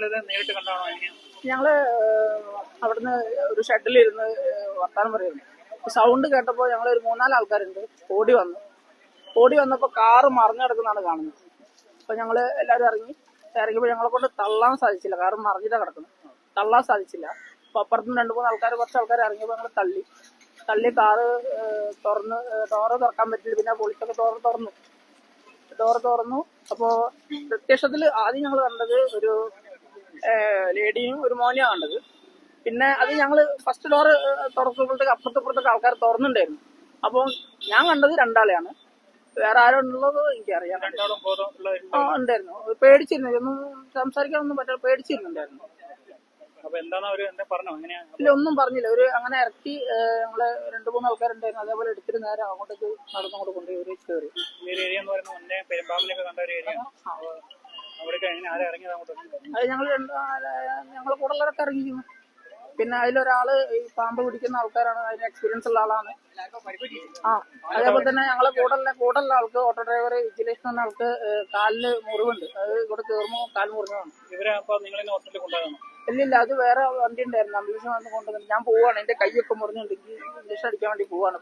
നിങ്ങളിത് നേരിട്ട് കണ്ടാണോ ഞങ്ങൾ അവിടുന്ന് ഒരു ഷെഡിലിരുന്ന് വർത്താനം പറയുന്നു. സൗണ്ട് കേട്ടപ്പോൾ ഞങ്ങൾ ഒരു മൂന്നാൽ ആൾക്കാരുണ്ട്. ഓടി വന്നു. ഓടി വന്നപ്പോൾ കാറ് മറിഞ്ഞു കിടക്കുന്നതാണ് കാണുന്നത്. അപ്പൊ ഞങ്ങൾ എല്ലാവരും ഇറങ്ങി. ഇറങ്ങിയപ്പോൾ ഞങ്ങളെ കൊണ്ട് തള്ളാൻ സാധിച്ചില്ല. കാറ് മറിഞ്ഞിട്ടാ കിടക്കുന്നത്. തള്ളാൻ സാധിച്ചില്ല. അപ്പൊ അപ്പുറത്തുനിന്ന് രണ്ടു മൂന്ന് ആൾക്കാർ കുറച്ച് ആൾക്കാർ ഇറങ്ങിയപ്പോൾ ഞങ്ങൾ തള്ളി. തള്ളി കാറ് തുറന്ന് ഡോറ് തുറക്കാൻ പറ്റില്ല. പിന്നെ പൊളിച്ചൊക്കെ ഡോറ് തുറന്നു. ഡോറ് തുറന്നു. അപ്പോ പ്രത്യക്ഷത്തിൽ ആദ്യം ഞങ്ങൾ കണ്ടത് ഒരു ലേഡിയും ഒരു മോനെയാണ് ഉള്ളത് പിന്നെ അത് ഞങ്ങൾ ഫസ്റ്റ് ഡോറ് തുറക്കുമ്പോഴത്തേക്ക് അപ്പുറത്ത് ഇപ്പുറത്തൊക്കെ ആൾക്കാർ തുറന്നിട്ടുണ്ടായിരുന്നു. അപ്പോൾ ഞാൻ കണ്ടത് രണ്ടാളെയാണ്. വേറെ ആരുള്ളത് എനിക്കറിയാം രണ്ടാളും ബോധമുള്ള ആ ഉണ്ടായിരുന്നു. പേടിച്ചിരുന്നു. ഒന്നും സംസാരിക്കാനൊന്നും പറ്റാതെ പേടിച്ചിരുന്നുണ്ടായിരുന്നു. ഇല്ല ഒന്നും പറഞ്ഞില്ല. ഒരു അങ്ങനെ ഇറക്കി നമ്മൾ ഞങ്ങൾ രണ്ടു മൂന്ന് ആൾക്കാരുണ്ടായിരുന്നു. അതേപോലെ എടുത്തിട്ട് നേരെ അങ്ങോട്ടേക്ക് നടന്നങ്ങോട്ട് കൊണ്ടുപോയി ഒരു കയറി. അത് ഞങ്ങൾ രണ്ട് ഞങ്ങൾ കൂടുതലൊക്കെ ഇറങ്ങിയിരുന്നു പിന്നെ അതിലൊരാൾ ഈ പാമ്പ് പിടിക്കുന്ന ആൾക്കാരാണ് അതിന് എക്സ്പീരിയൻസ് ഉള്ള ആളാണ്. ആ അതേപോലെ തന്നെ ഞങ്ങളെ കൂടെയുള്ള കൂടെയുള്ള ആൾക്ക് ഓട്ടോ ഡ്രൈവർ വിജിലേഷൻ എന്ന ആൾക്ക് കാലിൽ മുറിവുണ്ട്. അത് ഇവിടെ കയറുമ്പോൾ കാൽ മുറിഞ്ഞതാണ്. ഇല്ലില്ല അത് വേറെ വണ്ടി ഉണ്ടായിരുന്നു. അംബുലൻസ് വന്ന് കൊണ്ടുവന്നിട്ട് ഞാൻ പോവാണ്. എന്റെ കൈയൊക്കെ മുറിഞ്ഞുണ്ടെങ്കിൽ ഇഞ്ചക്ഷൻ അടിക്കാൻ വേണ്ടി പോവാണ്.